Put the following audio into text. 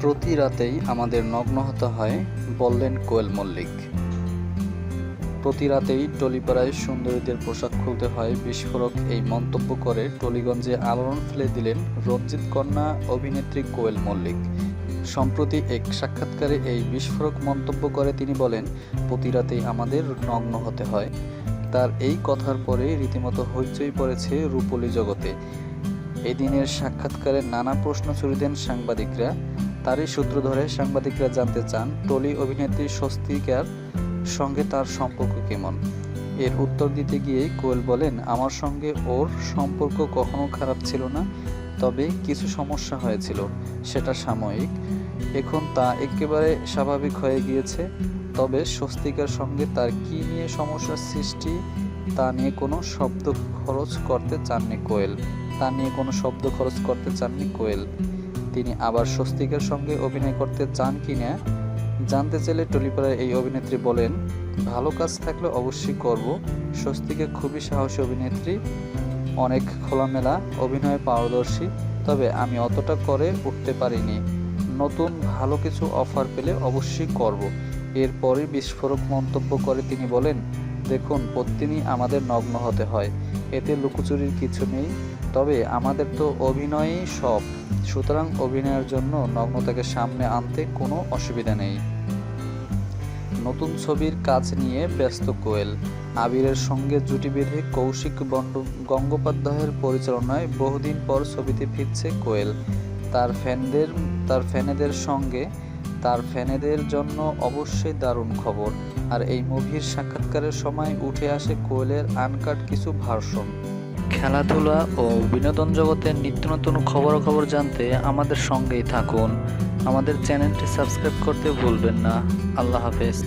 প্রতি রাতেই আমাদের নগ্ন হতে হয় বললেন কোয়েল মল্লিক। প্রতি রাতেই টলিপাড়ায় সুন্দরীদের পোশাক খুলতে হয় বিস্ফোরক এই মন্তব্য করে টলিগঞ্জে আলোড়ন ফেলে দিলেন রঞ্জিত কন্যা, অভিনেত্রী কোয়েল মল্লিক। সম্প্রতি এক সাক্ষাৎকারে এই বিস্ফোরক মন্তব্য করে তিনি বলেন, প্রতি রাতেই আমাদের নগ্ন হতে হয়। তার এই কথার পরে রীতিমতো হইচই পড়েছে রূপলী জগতে। এদিনের সাক্ষাৎকারে নানা প্রশ্ন ছুড়ে দেন সাংবাদিকরা। তারই সূত্র ধরে সাংবাদিকরা জানতে চান, টলি অভিনেত্রী স্বস্তিকার সঙ্গে তার সম্পর্ক কেমন? এর উত্তর দিতে গিয়ে কোয়েল বলেন, আমার সঙ্গে ওর সম্পর্ক কখনো খারাপ ছিল না, তবে কিছু সমস্যা হয়েছিল। সেটা সাময়িক। এখন তা একেবারে স্বাভাবিক হয়ে গিয়েছে। তবে স্বস্তিকার সঙ্গে তার কি নিয়ে সমস্যার সৃষ্টি, তা নিয়ে কোনো শব্দ খরচ করতে চাননি কোয়েল। তা নিয়ে কোনো শব্দ খরচ করতে চাননি কোয়েল। তিনি আবার স্বস্তিকার সঙ্গে অভিনয় করতে চান কি না জানতে চাইলে টলিপাড়ায় এই অভিনেত্রী বলেন, ভালো কাজ থাকলে অবশ্যই করব। স্বস্তিকে খুবই সাহসী অভিনেত্রী, অনেক খোলামেলা, অভিনয়ে পারদর্শী, তবে আমি অতটা করে উঠতে পারিনি। নতুন ভালো কিছু অফার পেলে অবশ্যই করব। এরপরই বিস্ফোরক মন্তব্য করে তিনি বলেন, দেখুন প্রতিদিনই আমাদের নগ্ন হতে হয়। এতে লুকোচুরির কিছু নেই, তবে আমাদের তো অভিনয়ই সব। সুতরাং অভিনয়ের জন্য নগ্নতাকে সামনে আনতে কোনো অসুবিধা নেই। নতুন ছবির কাজ নিয়ে ব্যস্ত কোয়েল। আবিরের সঙ্গে জুটি বেঁধে কৌশিক গঙ্গোপাধ্যায়ের পরিচালনায় বহুদিন পর ছবিতে ফিরছে কোয়েল। তার ফ্যানদের, তার ফ্যানেদের সঙ্গে তার ফ্যানেদের জন্য অবশ্যই দারুণ খবর। আর এই মুভির সাক্ষাৎকারের সময় উঠে আসে কোয়েলের আনকাট কিছু ভার্সন। খেলাধুলা ও বিনোদন জগতের নিত্য নতুন খবরাখবর জানতে আমাদের সঙ্গেই থাকুন। আমাদের চ্যানেলটি সাবস্ক্রাইব করতে ভুলবেন না। আল্লাহ হাফেজ।